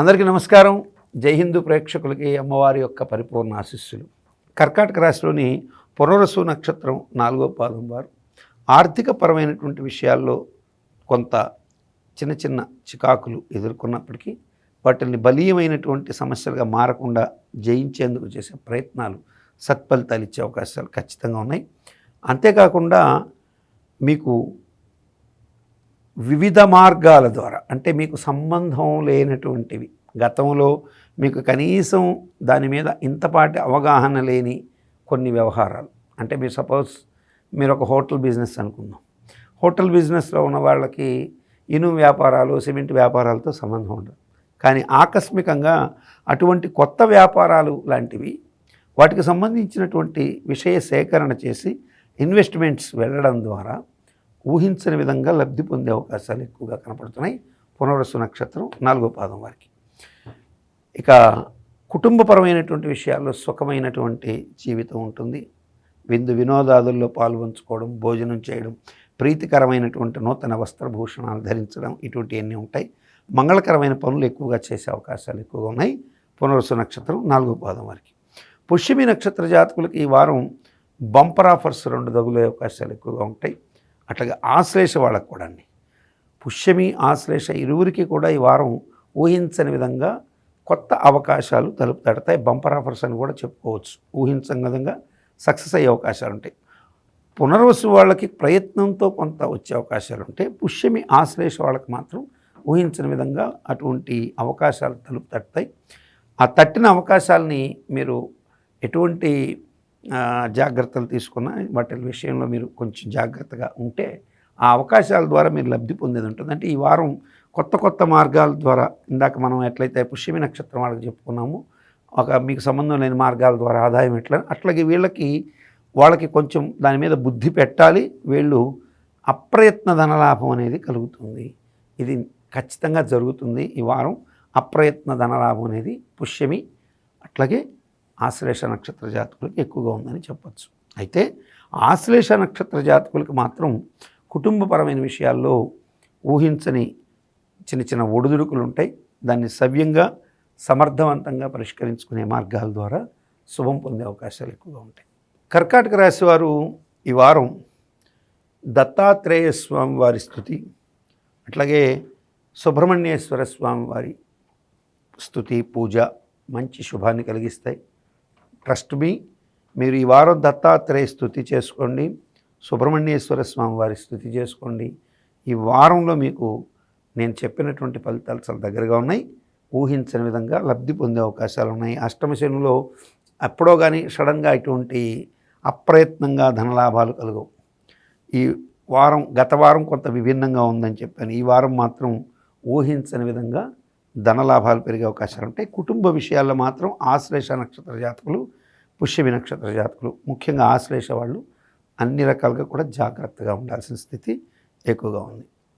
అందరికీ నమస్కారం. జై హిందూ ప్రేక్షకులకి అమ్మవారి యొక్క పరిపూర్ణ ఆశీస్సులు. కర్కాటక రాశిలోని పునరసు నక్షత్రం నాలుగో పాదం వారు. ఆర్థిక పరమైనటువంటి విషయాల్లో కొంత చిన్న చిన్న చికాకులు ఎదుర్కొన్నప్పటికీ వాటిని బలీయమైనటువంటి సమస్యలుగా మారకుండా జయించేందుకు చేసే ప్రయత్నాలు సత్ఫలితాలు ఇచ్చే అవకాశాలు ఖచ్చితంగా ఉన్నాయి. అంతేకాకుండా మీకు వివిధ మార్గాల ద్వారా అంటే మీకు సంబంధం లేనటువంటివి. గతంలో మీకు కనీసం దాని మీద ఇంతపాటి అవగాహన లేని కొన్ని వ్యవహారాలు. అంటే మీరు సపోజ్ మీరు ఒక హోటల్ బిజినెస్ అనుకుందాం. హోటల్ బిజినెస్లో ఉన్న వాళ్ళకి ఇనుము వ్యాపారాలు సిమెంట్ వ్యాపారాలతో సంబంధం ఉండదు. కానీ ఆకస్మికంగా అటువంటి కొత్త వ్యాపారాలు లాంటివి వాటికి సంబంధించినటువంటి విషయ సేకరణ చేసి ఇన్వెస్ట్మెంట్స్ వెళ్ళడం ద్వారా ఊహించని విధంగా లబ్ధి పొందే అవకాశాలు ఎక్కువగా కనపడుతున్నాయి. పునరసు నక్షత్రం నాలుగో పాదం వారికి. ఇక కుటుంబపరమైనటువంటి విషయాల్లో సుఖమైనటువంటి జీవితం ఉంటుంది. విందు వినోదాదుల్లో పాల్పంచుకోవడం భోజనం చేయడం ప్రీతికరమైనటువంటి నూతన వస్త్రభూషణాలు ధరించడం ఇటువంటివన్నీ ఉంటాయి. మంగళకరమైన పనులు ఎక్కువగా చేసే అవకాశాలు ఎక్కువగా ఉన్నాయి. పునరసు నక్షత్రం నాలుగో పాదం వారికి. పుష్యమి నక్షత్ర జాతకులకు ఈ వారం బంపర్ ఆఫర్స్ రెండు దగులే అవకాశాలు ఎక్కువగా ఉంటాయి. అట్లాగే ఆశ్లేష వాళ్ళకు కూడా అండి పుష్యమి ఆశ్లేష ఇరువురికి కూడా ఈ వారం ఊహించని విధంగా కొత్త అవకాశాలు తలుపు తడతాయి. బంపర్ ఆఫర్స్ అని కూడా చెప్పుకోవచ్చు. ఊహించని విధంగా సక్సెస్ అయ్యే అవకాశాలు ఉంటాయి. పునర్వసు వాళ్ళకి ప్రయత్నంతో కొంత వచ్చే అవకాశాలు ఉంటాయి పుష్యమి ఆశ్లేష వాళ్ళకి మాత్రం ఊహించని విధంగా అటువంటి అవకాశాలు తలుపు తడతాయి. ఆ తట్టిన అవకాశాలని మీరు ఎటువంటి జాగ్రత్తలు తీసుకున్న వాటి విషయంలో మీరు కొంచెం జాగ్రత్తగా ఉంటే ఆ అవకాశాల ద్వారా మీరు లబ్ధి పొందేది ఉంటుంది. అంటే ఈ వారం కొత్త కొత్త మార్గాల ద్వారా ఇందాక మనం ఎట్లయితే పుష్యమి నక్షత్రం వాళ్ళకి చెప్పుకున్నాము ఒక మీకు సంబంధం లేని మార్గాల ద్వారా ఆదాయం ఎట్లా అట్లాగే వీళ్ళకి వాళ్ళకి కొంచెం దాని మీద బుద్ధి పెట్టాలి వీళ్ళు అప్రయత్న ధనలాభం అనేది కలుగుతుంది. ఇది ఖచ్చితంగా జరుగుతుంది ఈ వారం. అప్రయత్న ధనలాభం అనేది పుష్యమి అట్లాగే ఆశ్లేష నక్షత్ర జాతకులకు ఎక్కువగా ఉందని చెప్పచ్చు. అయితే ఆశ్లేష నక్షత్ర జాతకులకు మాత్రం కుటుంబపరమైన విషయాల్లో ఊహించని చిన్న చిన్న ఒడిదుడుకులు ఉంటాయి. దాన్ని సవ్యంగా సమర్థవంతంగా పరిష్కరించుకునే మార్గాల ద్వారా శుభం పొందే అవకాశాలు ఎక్కువగా ఉంటాయి. కర్కాటక రాశి వారు ఈ వారం దత్తాత్రేయ స్వామి వారి స్థుతి అట్లాగే సుబ్రహ్మణ్యేశ్వర స్వామి వారి స్థుతి పూజ మంచి శుభాన్ని కలిగిస్తాయి. Trust me. మీరు ఈ వారం దత్తాత్రేయ స్థుతి చేసుకోండి. సుబ్రహ్మణ్యేశ్వర స్వామి వారి స్థుతి చేసుకోండి. ఈ వారంలో మీకు నేను చెప్పినటువంటి ఫలితాలు చాలా దగ్గరగా ఉన్నాయి. ఊహించని విధంగా లబ్ధి పొందే అవకాశాలు ఉన్నాయి. అష్టమశనిలో ఎప్పుడో కానీ సడన్గా ఇటువంటి అప్రయత్నంగా ధనలాభాలు కలగవు. ఈ వారం గత వారం కొంత విభిన్నంగా ఉందని చెప్పాను. ఈ వారం మాత్రం ఊహించని విధంగా ధనలాభాలు పెరిగే అవకాశాలు ఉంటాయి. కుటుంబ విషయాల్లో మాత్రం ఆశ్లేష నక్షత్ర జాతకులు పుష్యమి నక్షత్ర జాతకులు ముఖ్యంగా ఆశ్లేష వాళ్ళు అన్ని రకాలుగా కూడా జాగ్రత్తగా ఉండాల్సిన స్థితి ఎక్కువగా ఉంది.